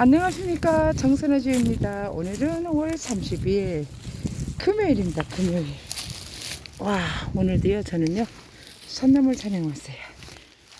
안녕하십니까. 정선아주입니다. 오늘은 5월 30일. 금요일입니다. 금요일. 와 오늘도요 저는요 참나물 촬영 왔어요.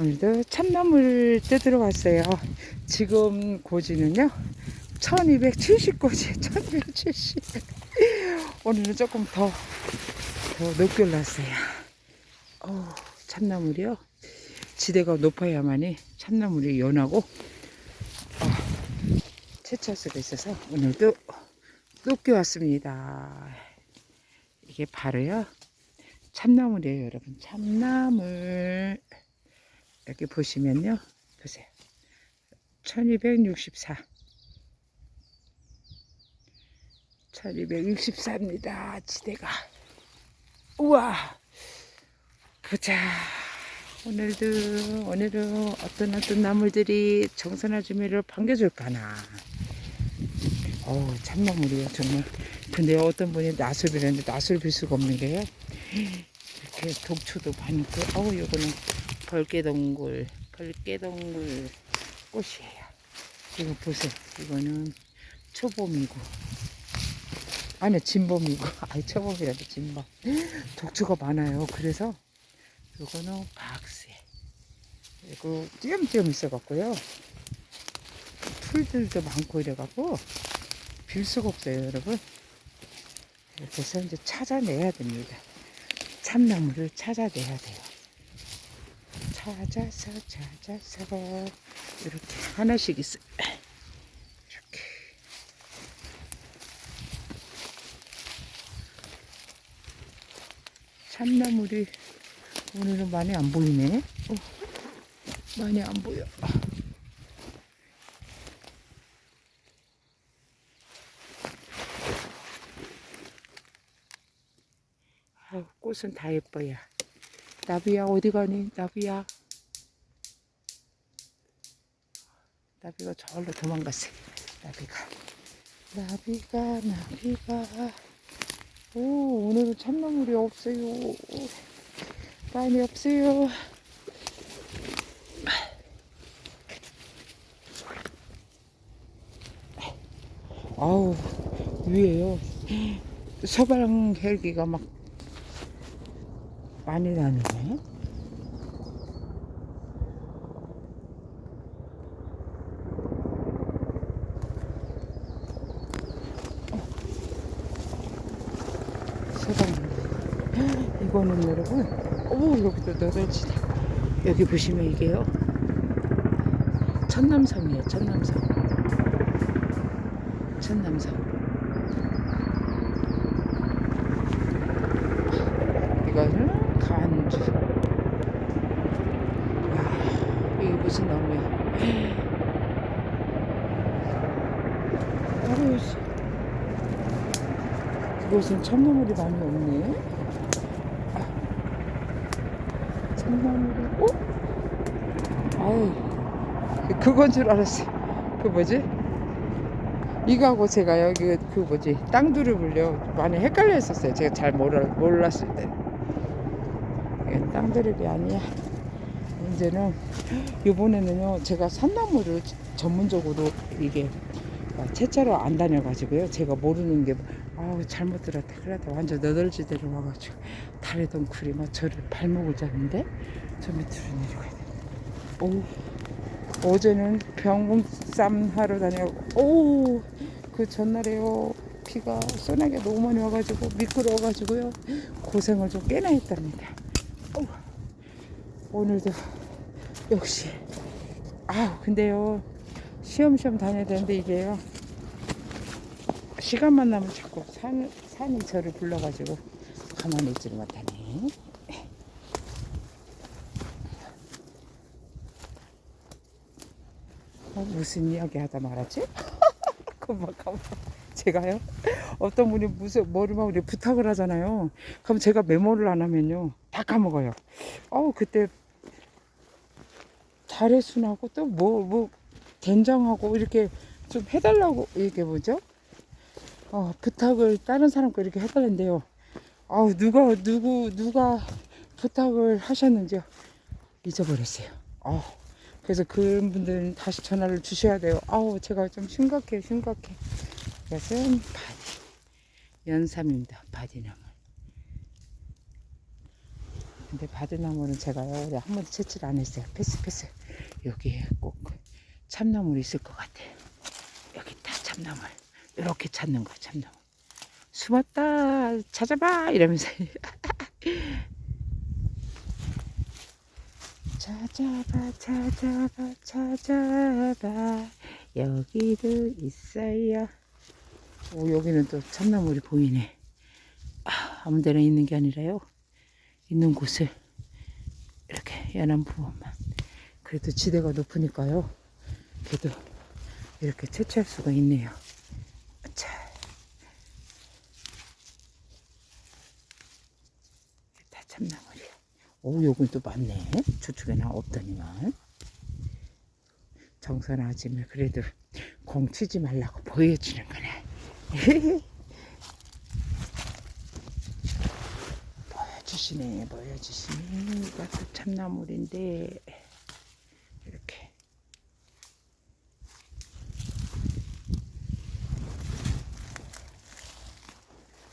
오늘도 참나물 뜯으러 왔어요. 지금 고지는요 1270고지 1270 오늘은 조금 더 더 높게 올랐어요. 어 참나물이요. 지대가 높아야만이 참나물이 연하고 채취할 수가 있어서 오늘도 높게 왔습니다. 이게 바로요 참나물이에요, 여러분. 참나물 여기 보시면요, 보세요. 1264. 1264입니다. 지대가. 우와! 보자. 오늘도, 오늘은 어떤 어떤 나물들이 정선아 주미를 반겨줄까나. 어우, 참나물이요, 정말. 근데 어떤 분이 낯을 비렸는데 낯을 빌 수가 없는 게요. 이렇게 독초도 많고, 어우, 요거는 벌개동굴, 벌개동굴 꽃이에요. 이거 보세요. 이거는 초봄이고. 아니, 진봄이고. 아니, 초봄이라도 진봄. 독초가 많아요. 그래서 요거는 박새. 그리고 띄엄띄엄 있어갖고요. 풀들도 많고 이래갖고 빌 수가 없어요, 여러분. 이렇게 해서 이제 찾아내야 됩니다. 참나무를 찾아내야 돼요. 찾아서, 찾아서. 이렇게 하나씩 있어. 이렇게. 참나물이 오늘은 많이 안 보이네. 어, 많이 안 보여. 아유, 꽃은 다 예뻐요. 나비야 어디 가니? 나비야. 나비가 저기로 도망갔어요. 나비가. 나비가 나비가. 오 오늘은 참나물이 없어요. 많이 없어요. 아우 위에요. 서방 헬기가 막 많이 다니네. 이거는 여러분, 오 여기도 너덜지다. 여기 보시면 이게요. 천남성이에요. 천남성. 천남성. 이거는 간주. 와, 이게 무슨 나무야? 아유, 씨. 그곳은 참나물이 많이 없네. 아, 참나물이, 어? 아유, 그건 줄 알았어요. 그 뭐지? 이거하고 제가 여기 그 뭐지 땅두릅을요 많이 헷갈려 했었어요 제가 잘 몰라, 몰랐을 때 이게 땅두릅이 아니야 이제는 이번에는요 제가 산나물을 전문적으로 이게 채차로 안 다녀가지고요 제가 모르는 게 아우 잘못 들었다. 그래도 완전 너덜지대로 와가지고 달의 덩쿨이 막 저를 발목을 잡는데 저 밑으로 내려가야 돼. 오. 어제는 병쌈 하러 다녀고 오그 전날에요. 비가 소나게 너무 많이 와가지고 미끄러워가지고요. 고생을 좀 꽤나 했답니다. 오, 오늘도 역시. 아우 근데요 시험시험 다녀야 되는데 이게요 시간만 나면 자꾸 산, 산이 저를 불러가지고 가만히 있지를 못하네 어, 무슨 이야기 하다 말았지? 그만 가만 제가요? 어떤 분이 무슨 머리만 우리 부탁을 하잖아요. 그럼 제가 메모를 안 하면요 다 까먹어요. 어우 그때 자례순하고 또뭐뭐 된장하고 이렇게 좀 해달라고 이게 뭐죠? 어 부탁을 다른 사람 거 이렇게 해달란데요. 아우 누가 누구 누가 부탁을 하셨는지 잊어버렸어요. 어 그래서 그런 분들은 다시 전화를 주셔야 돼요. 아우 제가 좀 심각해요 심각해. 이것은 바디 연삼입니다. 바디나물. 근데 바디나물은 제가요 올해 한 번도 채취를 안 했어요. 패스 패스. 여기에 꼭 참나물이 있을 것 같아요. 여기 있다 참나물. 이렇게 찾는 거야 참나물. 숨었다 찾아봐 이러면서. 찾아봐 찾아봐 찾아봐. 여기도 있어요. 오 여기는 또 참나물이 보이네. 아, 아무 데나 있는 게 아니라요. 있는 곳을 이렇게 연한 부분만. 그래도 지대가 높으니까요. 그래도 이렇게 채취할 수가 있네요 자 다 참나물이야 오, 요건 또 많네. 저쪽에는 없더니만. 정선 아줌마 그래도 공 치지 말라고 보여주는 거네. 보여주시네, 보여주시네. 이것도 참나물인데 이렇게.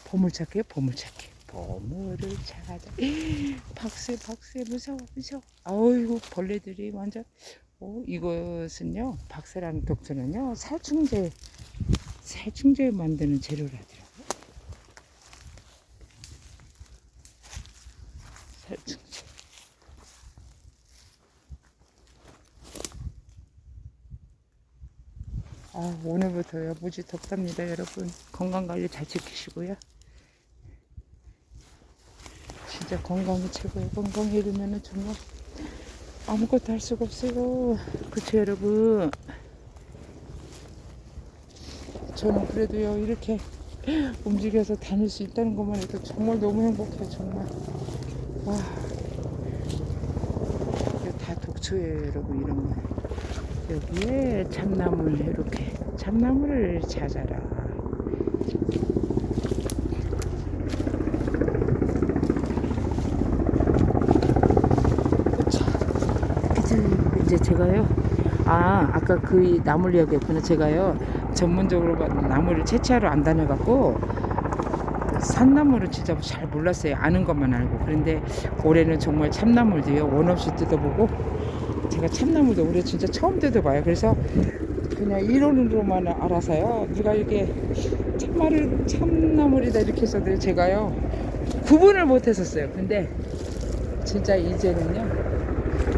보물찾기요, 보물찾기. 보물을 찾아. 박스, 박스, 무서워, 무서워. 아이고, 벌레들이 완전. 오, 이것은요, 박스라는 독초는요, 살충제, 살충제 만드는 재료라더라고요. 살충제. 아, 오늘부터요, 무지 덥답니다, 여러분. 건강 관리 잘 지키시고요. 진짜 건강이 최고예요. 건강이 이르면은 정말 아무것도 할 수가 없어요. 그쵸, 여러분? 저는 그래도요, 이렇게 움직여서 다닐 수 있다는 것만 해도 정말 너무 행복해요, 정말. 와. 이거 다 독초예요, 여러분, 이런 거. 여기에 참나물, 이렇게. 참나물을 찾아라. 그쵸. 이제 제가요. 아, 아까 그 나물 이야기였구나. 제가요. 전문적으로 나무를 채취하러 안 다녀갖고 산나물은 진짜 잘 몰랐어요. 아는 것만 알고. 그런데 올해는 정말 참나물도요. 원 없이 뜯어보고 제가 참나물도 올해 진짜 처음 뜯어봐요. 그래서 그냥 이론으로만 알아서요. 누가 이게 참말을 참나물이다 이렇게 해서도 제가요 구분을 못했었어요. 근데 진짜 이제는요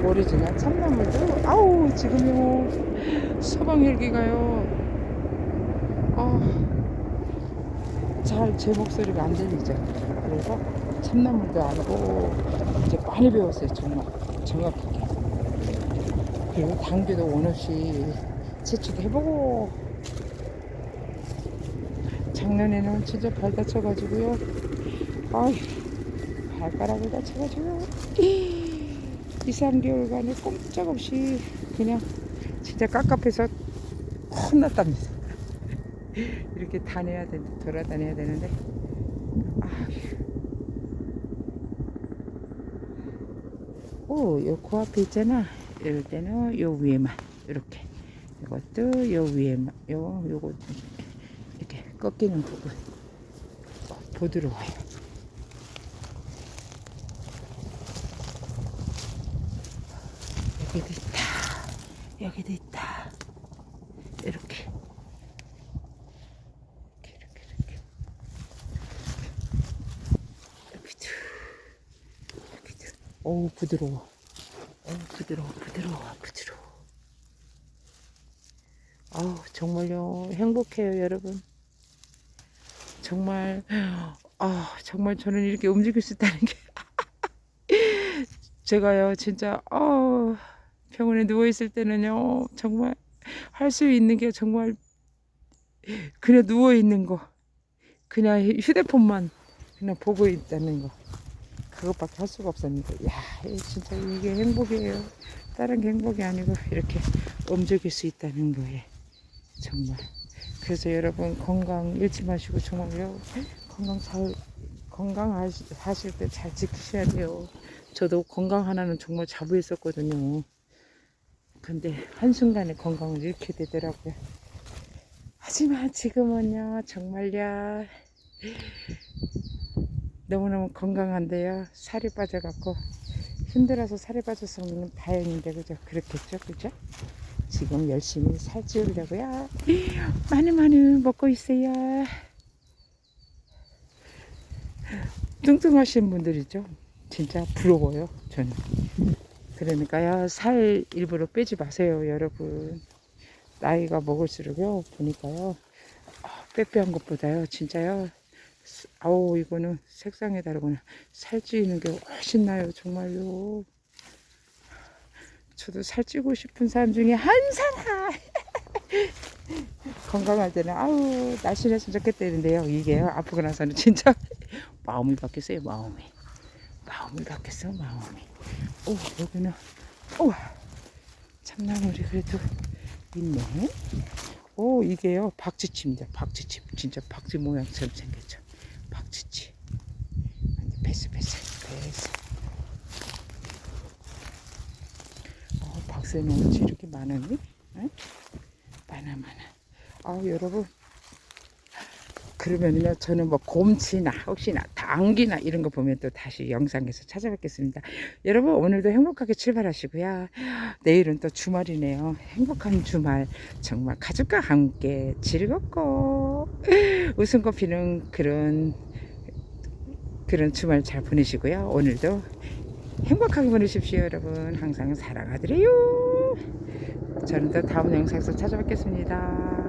오리지널 참나물도 아우 지금요. 서방헬기가요. 잘제 목소리가 안 들리죠? 그래서 참나물도 알고 이제 많이 배웠어요 정말. 정확하게. 그리고 당귀도 원 없이 채취도 해보고. 작년에는 진짜 발 다쳐가지고요. 아이 발가락을 다쳐가지고 2, 3개월간에 꼼짝없이 그냥 진짜 깝깝해서 혼났답니다. 이렇게 다녀야 되, 돌아다녀야 되는데, 아휴. 오, 요 코앞에 있잖아. 이럴 때는 요 위에만, 이렇게. 이것도 요 위에만, 요, 요거, 이렇게 꺾이는 부분. 어, 부드러워요. 여기도 있다. 여기도 있다. 이렇게. 이렇게, 이렇게, 이렇게. 여기도. 여기도. 어우, 부드러워. 어우, 부드러워, 부드러워, 부드러워. 아우, 정말요. 행복해요, 여러분. 정말, 아, 정말 저는 이렇게 움직일 수 있다는 게. 제가요, 진짜, 어, 병원에 누워 있을 때는요, 정말 할 수 있는 게 정말 그냥 누워 있는 거. 그냥 휴대폰만 그냥 보고 있다는 거. 그것밖에 할 수가 없었는데, 야, 진짜 이게 행복이에요. 다른 게 행복이 아니고 이렇게 움직일 수 있다는 거에 정말. 그래서 여러분 건강 잃지 마시고 정말요 건강 잘 건강하실 때 잘 지키셔야 돼요. 저도 건강 하나는 정말 자부했었거든요. 근데 한순간에 건강을 잃게 되더라고요. 하지만 지금은요, 정말요, 너무너무 건강한데요. 살이 빠져갖고, 힘들어서 살이 빠져서는 다행인데, 그죠? 그렇겠죠? 그죠? 지금 열심히 살 찌우려고요. 많이 많이 먹고 있어요. 뚱뚱하신 분들이죠. 진짜 부러워요, 저는. 그러니까요, 살 일부러 빼지 마세요, 여러분. 나이가 먹을수록요, 보니까요, 아, 빼빼한 것보다요, 진짜요, 스- 아우, 이거는 색상에 다르구나. 살찌는 게 훨씬 나요, 정말요. 저도 살찌고 싶은 사람 중에 한 사람! 건강할 때는, 아우, 날씬했으면 좋겠다 이런데요. 이게요, 아프고 나서는 진짜 마음이 바뀌었어요, 마음이. 마음이 바뀌었어, 마음이. 오, 여기는, 우와, 참나물이 그래도 있네. 오, 이게요, 박쥐치입니다. 박쥐치. 진짜 박쥐 모양처럼 생겼죠. 박쥐치. 패스, 패스, 패스. 어, 박스에는 어찌 이렇게 많았니? 응? 많아, 많아. 아우, 여러분. 그러면요, 저는 뭐 곰치나 혹시나 당귀나 이런 거 보면 또 다시 영상에서 찾아뵙겠습니다. 여러분, 오늘도 행복하게 출발하시고요. 내일은 또 주말이네요. 행복한 주말. 정말 가족과 함께 즐겁고 웃음 꽃피는 그런 그런 주말 잘 보내시고요. 오늘도 행복하게 보내십시오, 여러분. 항상 사랑하드래요. 저는 또 다음 영상에서 찾아뵙겠습니다.